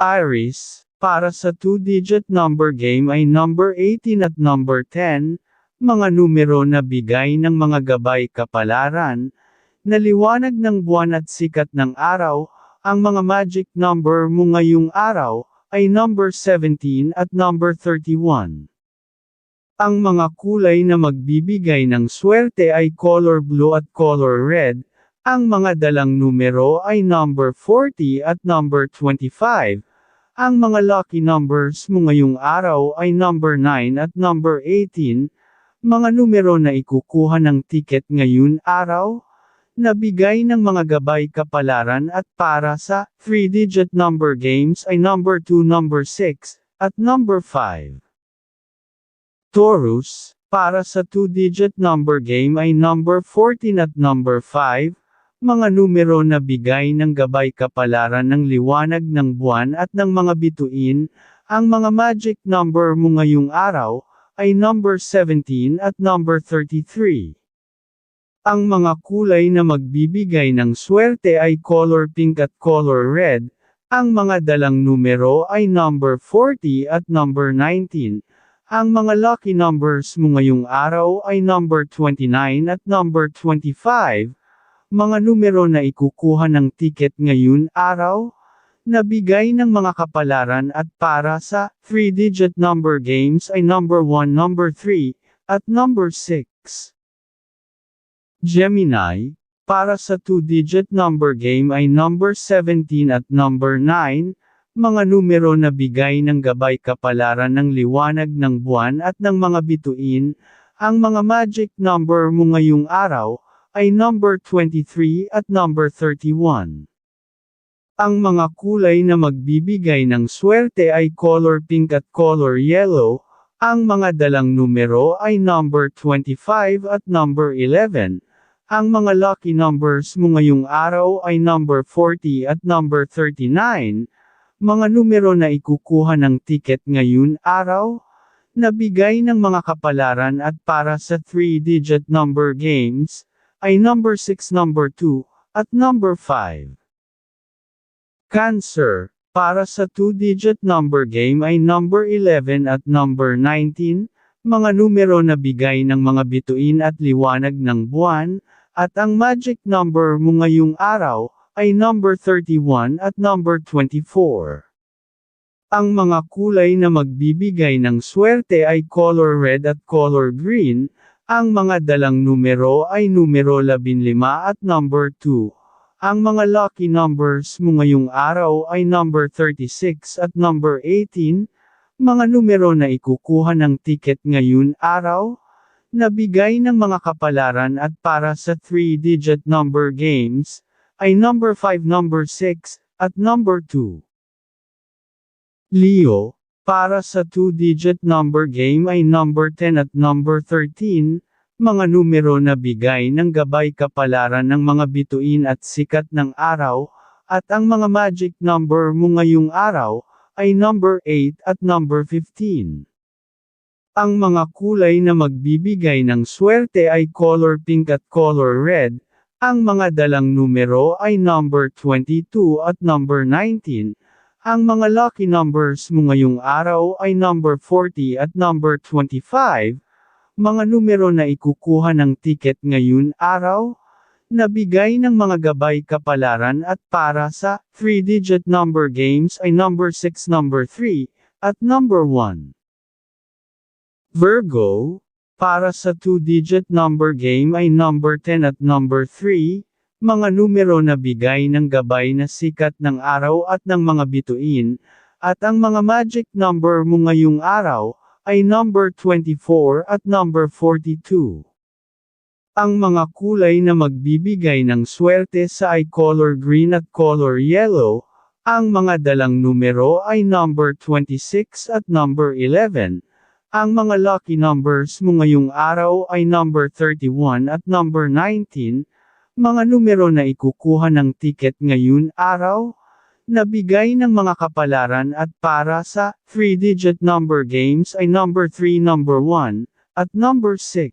Iris, para sa 2-digit number game ay number 18 at number 10, mga numero na bigay ng mga gabay kapalaran, na liwanag ng buwan at sikat ng araw, ang mga magic number mo ngayong araw, ay number 17 at number 31. Ang mga kulay na magbibigay ng swerte ay color blue at color red, ang mga dalang numero ay number 40 at number 25. Ang mga lucky numbers mo ngayong araw ay number 9 at number 18, mga numero na ikukuha ng ticket ngayon araw, nabigay ng mga gabay kapalaran at para sa 3-digit number games ay number 2, number 6, at number 5. Taurus, para sa 2-digit number game ay number 14 at number 5, mga numero na bigay ng gabay kapalaran ng liwanag ng buwan at ng mga bituin, ang mga magic number mo ngayong araw, ay number 17 at number 33. Ang mga kulay na magbibigay ng swerte ay color pink at color red, ang mga dalang numero ay number 40 at number 19. Ang mga lucky numbers mo ngayong araw ay number 29 at number 25. Mga numero na ikukuha ng ticket ngayon araw, nabigay ng mga kapalaran at para sa 3-digit number games ay number 1, number 3, at number 6. Gemini, para sa 2-digit number game ay number 17 at number 9, mga numero na bigay ng gabay kapalaran ng liwanag ng buwan at ng mga bituin, ang mga magic number mo ngayong araw, ay number 23 at number 31. Ang mga kulay na magbibigay ng swerte ay color pink at color yellow, ang mga dalang numero ay number 25 at number 11. Ang mga lucky numbers mo ngayong araw ay number 40 at number 39. Mga numero na ikukuha ng ticket ngayon araw, nabigay ng mga kapalaran at para sa 3-digit number games, ay number 6, number 2, at number 5. Cancer, para sa 2-digit number game ay number 11 at number 19, mga numero na bigay ng mga bituin at liwanag ng buwan, at ang magic number mo ngayong araw, ay number 31 at number 24. Ang mga kulay na magbibigay ng swerte ay color red at color green, ang mga dalang numero ay numero 15 at number 2. Ang mga lucky numbers mo ngayong araw ay number 36 at number 18, mga numero na ikukuha ng ticket ngayon araw, nabigay ng mga kapalaran at para sa 3-digit number games, ay number 5, number 6, at number 2. Leo, para sa 2-digit number game ay number 10 at number 13, mga numero na bigay ng gabay kapalaran ng mga bituin at sikat ng araw, at ang mga magic number mo ngayong araw, ay number 8 at number 15. Ang mga kulay na magbibigay ng swerte ay color pink at color red, ang mga dalang numero ay number 22 at number 19. Ang mga lucky numbers mo ngayong araw ay number 40 at number 25. Mga numero na ikukuha ng ticket ngayon araw, nabigay ng mga gabay kapalaran at para sa 3-digit number games ay number 6, number 3, at number 1. Virgo, para sa 2-digit number game ay number 10 at number 3, mga numero na bigay ng gabay na sikat ng araw at ng mga bituin, at ang mga magic number mo ngayong araw, ay number 24 at number 42. Ang mga kulay na magbibigay ng swerte sa ay color green at color yellow, ang mga dalang numero ay number 26 at number 11. Ang mga lucky numbers mo ngayong araw ay number 31 at number 19, mga numero na ikukuha ng ticket ngayon araw, nabigay ng mga kapalaran at para sa 3-digit number games ay number 3, number 1, at number 6.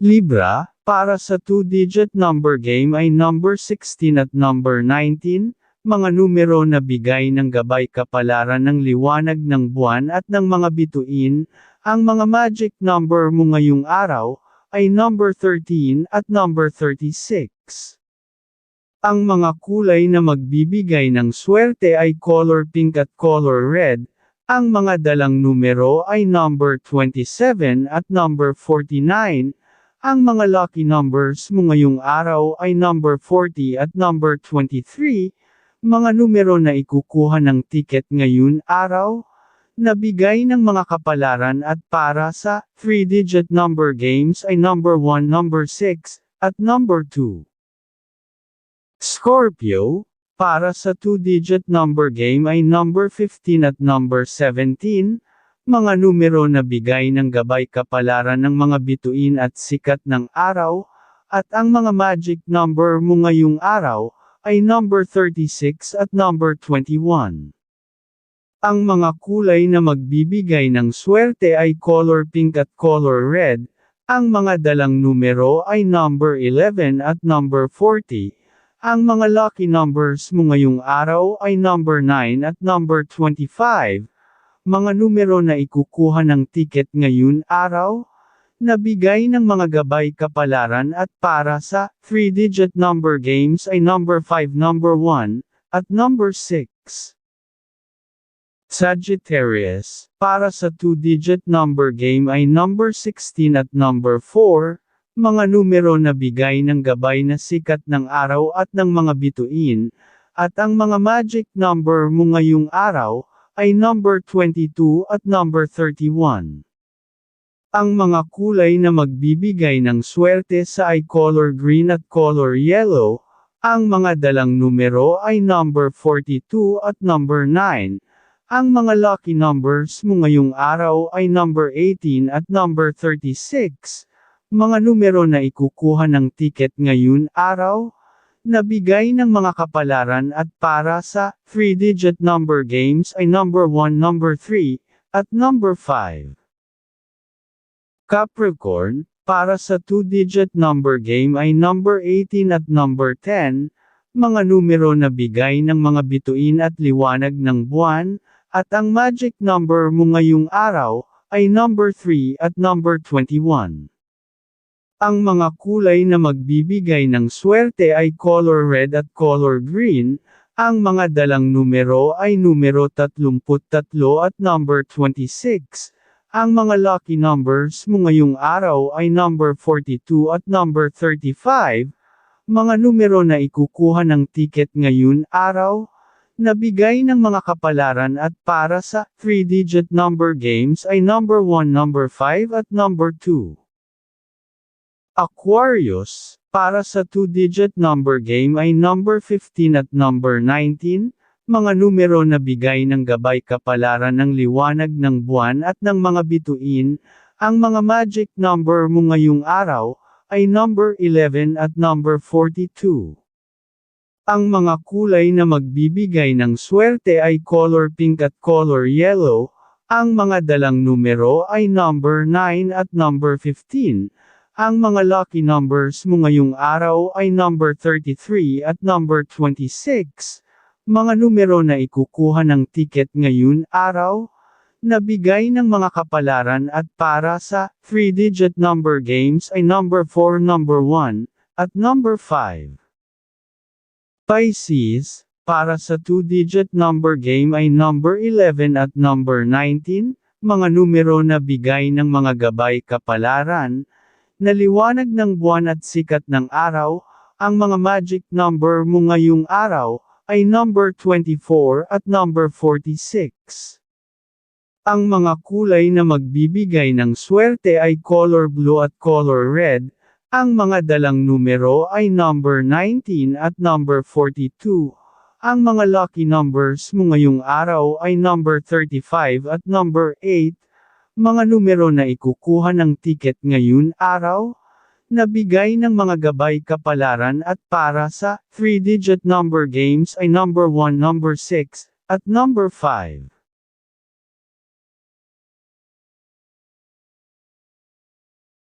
Libra, para sa 2-digit number game ay number 16 at number 19, mga numero na bigay ng gabay kapalaran ng liwanag ng buwan at ng mga bituin, ang mga magic number mo ngayong araw, ay number 13 at number 36. Ang mga kulay na magbibigay ng swerte ay color pink at color red, ang mga dalang numero ay number 27 at number 49, ang mga lucky numbers mo ngayong araw ay number 40 at number 23, mga numero na ikukuha ng ticket ngayon araw, Nabigay ng mga kapalaran at para sa 3-digit number games ay number 1, number 6, at number 2. Scorpio, para sa 2-digit number game ay number 15 at number 17, mga numero na bigay ng gabay kapalaran ng mga bituin at sikat ng araw, at ang mga magic number mo ngayong araw, ay number 36 at number 21. Ang mga kulay na magbibigay ng swerte ay color pink at color red, ang mga dalang numero ay number 11 at number 40. Ang mga lucky numbers mo ngayong araw ay number 9 at number 25. Mga numero na ikukuha ng ticket ngayon araw, nabigay ng mga gabay kapalaran at para sa 3-digit number games ay number 5 number 1, at number 6. Sagittarius, para sa 2-digit number game ay number 16 at number 4, mga numero na bigay ng gabay na sikat ng araw at ng mga bituin, at ang mga magic number mo ngayong araw, ay number 22 at number 31. Ang mga kulay na magbibigay ng swerte sa ay color green at color yellow, ang mga dalang numero ay number 42 at number 9, ang mga lucky numbers mo ngayong araw ay number 18 at number 36. Mga numero na ikukuha ng ticket ngayon araw, nabigay ng mga kapalaran at para sa 3-digit number games ay number 1, number 3, at number 5. Capricorn, para sa 2-digit number game ay number 18 at number 10, mga numero na bigay ng mga bituin at liwanag ng buwan, at ang magic number mo ngayong araw, ay number 3 at number 21. Ang mga kulay na magbibigay ng swerte ay color red at color green, ang mga dalang numero ay numero 33 at number 26. Ang mga lucky numbers mo ngayong araw ay number 42 at number 35. Mga numero na ikukuha ng ticket ngayon araw, Nabigay ng mga kapalaran at para sa 3-digit number games ay number 1, number 5 at number 2. Aquarius, para sa 2-digit number game ay number 15 at number 19, mga numero na bigay ng gabay kapalaran ng liwanag ng buwan at ng mga bituin, ang mga magic number mo ngayong araw, ay number 11 at number 42. Ang mga kulay na magbibigay ng swerte ay color pink at color yellow, ang mga dalang numero ay number 9 at number 15. Ang mga lucky numbers mo ngayong araw ay number 33 at number 26. Mga numero na ikukuha ng ticket ngayon araw, nabigay ng mga kapalaran at para sa 3-digit number games ay number 4, number 1, at number 5. Pisces, para sa 2-digit number game ay number 11 at number 19, mga numero na bigay ng mga gabay kapalaran, naliwanag ng buwan at sikat ng araw, ang mga magic number mo ngayong araw, ay number 24 at number 46. Ang mga kulay na magbibigay ng swerte ay color blue at color red, ang mga dalang numero ay number 19 at number 42. Ang mga lucky numbers mo ngayong araw ay number 35 at number 8. Mga numero na ikukuha ng ticket ngayon araw, nabigay ng mga gabay kapalaran at para sa 3-digit number games ay number 1, number 6, at number 5.